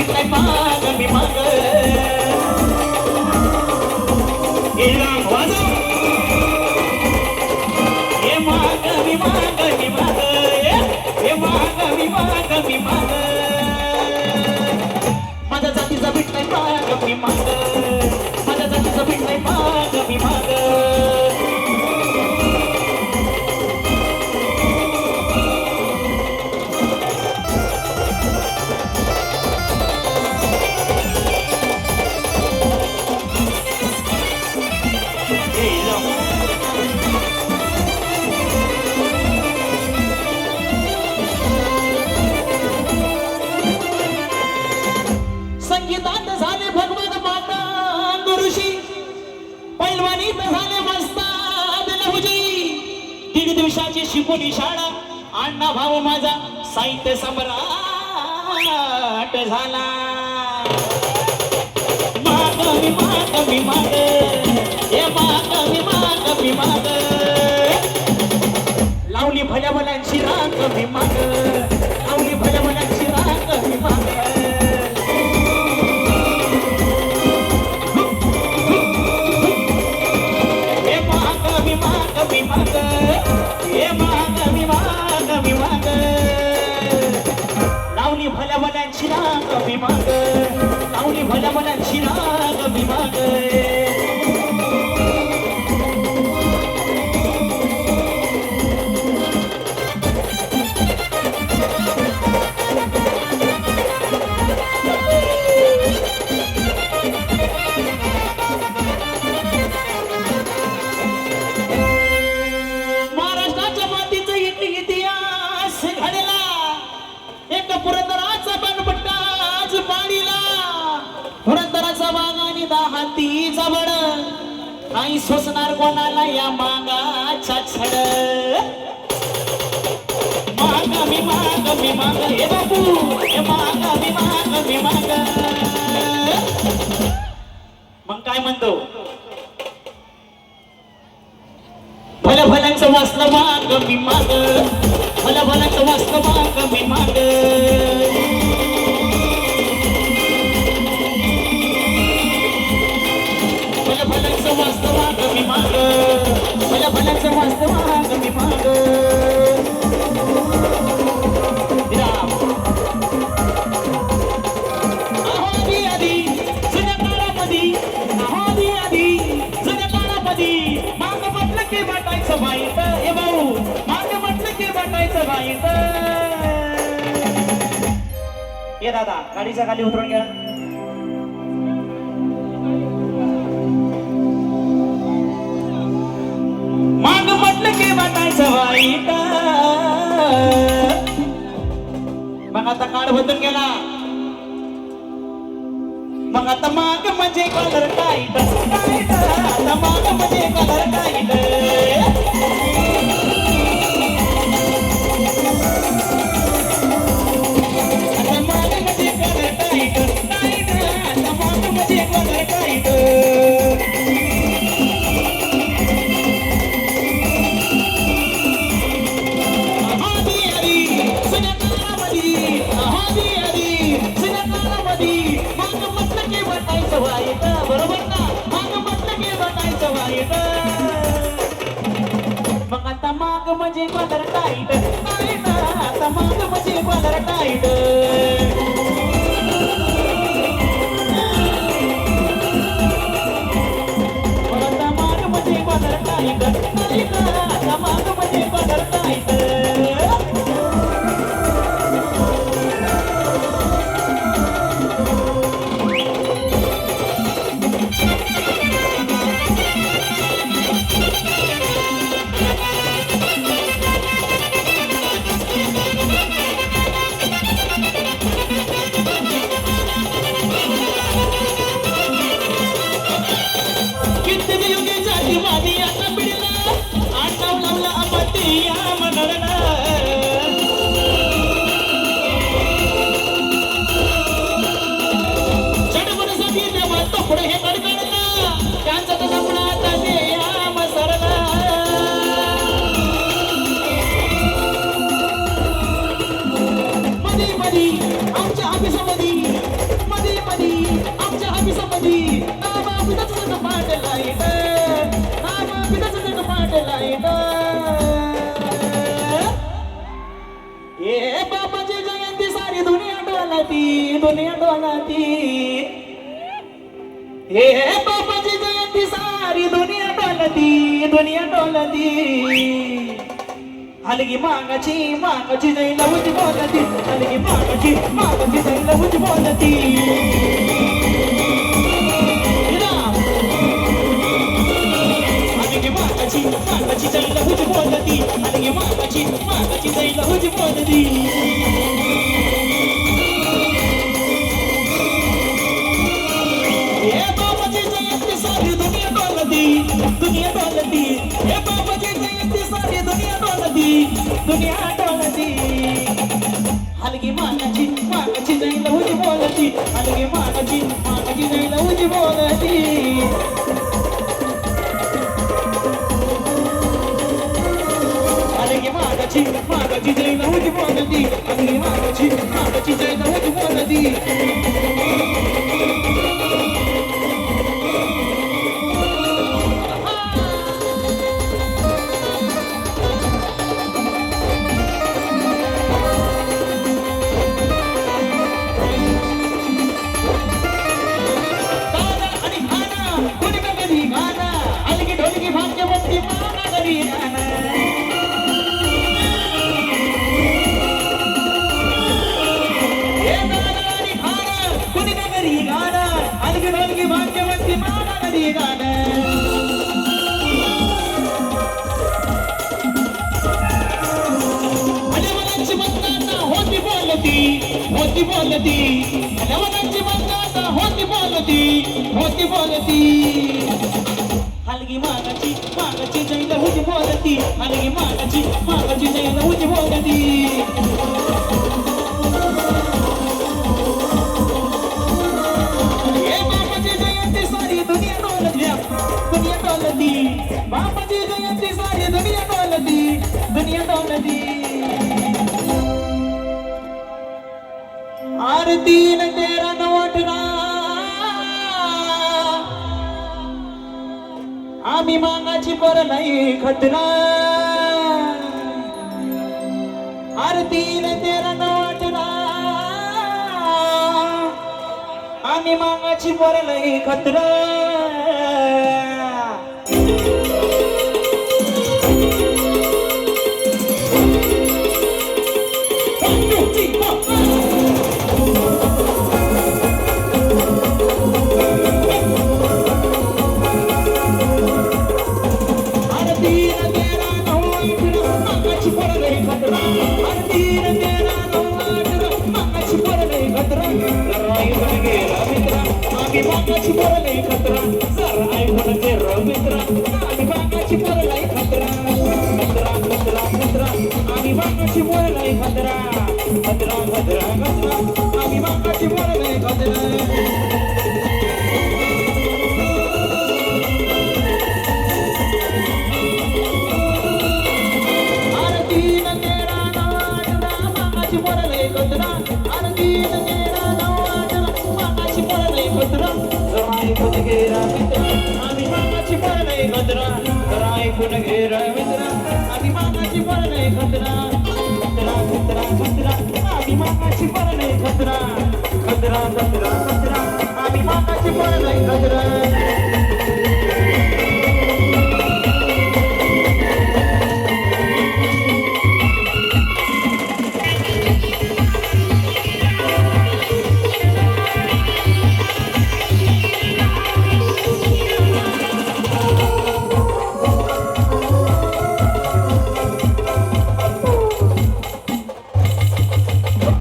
माझ्या जातीचा फिटलाय माग मी माग हे राम वाजव. हे माग मी माग दीड दिवसाची शिकवणी शाळा. अण्णा भाऊ माझा साहित्य सम्राट झाला. माग मी माग हे माग मी माग लावली भल्या भल्यांची राग मी भल्या भल्यांची राग मी माग लावली भल्या भल्यांची राग मी माग आणि हातीचा आई सोसणार कोणाला या मागाचा छड माग मी माग. मी माग हे बाबू हे माग. मी माग मी माग मग काय म्हणतो? भल भलांचं वाचलं माग. मी माग भल भलांचं वाचलं माग मी माग. मी माग. मला भल्यांचं वाचलं माग. मी माग माग म्हटलं की वाटायचं हे भाऊ माग म्हटलं की वाटायचं ये दादा गाडीच्या खाली उतरून घ्या. म्हटलं की वाटायचं वाईट. मग आता काळ बदलून गेला मग आता माग म्हणजे कलर टाईट टाईट आता माग म्हणजे कलर टाईट म्हणजे कलर टाईट टाईट आता माग म्हणजे कलर टाईट मग आता माग म्हणजे कलर टाईट टाईट आता माग म्हणजे कलर टाईट डोलाती दुनिया डोलाती ए बाबाची जयंती सारी दुनिया डोलती दुनिया डोलती हलगी मागाची मागाची जाईला उजी बोलती हलगी मागाची मागाची जाईला उजी बोलती हलगी मागाची मागाची जाईला उजी बोलती हलगी मागाची दुनिया डोलती हे बाबाची जयंती सारी दुनिया डोलती दुनिया डोलती हलगी मागाची मागाची जाईला उजी बोलती हलगी मागाची मागाची जाईला उजी बोलती मागाची मागाची जाईला उजी बोलती हलगी मागाची मागाची जाईला उजी बोलती होती बोलती हलवनाची मंदाता होती बोलती होती बोलती हलगी मागाची मागाची जैन होती बोलती हलगी मागाची मागाची जैन होती बोलती हे आरती न तेरा नवटना आम्ही मागाची पर नाही खतना। आरती तीन तेरा नवटना आम्ही मागाची पर नाही खतना। मागाची पर नाही खतना जरा मागाची करून घे रवींद्र. अभिमानाची पण नाही खतरा खतरा खतरा खतरा अभिमानाची पण नाही खतरा खतरा खतरा खतरा पण नाही खतरा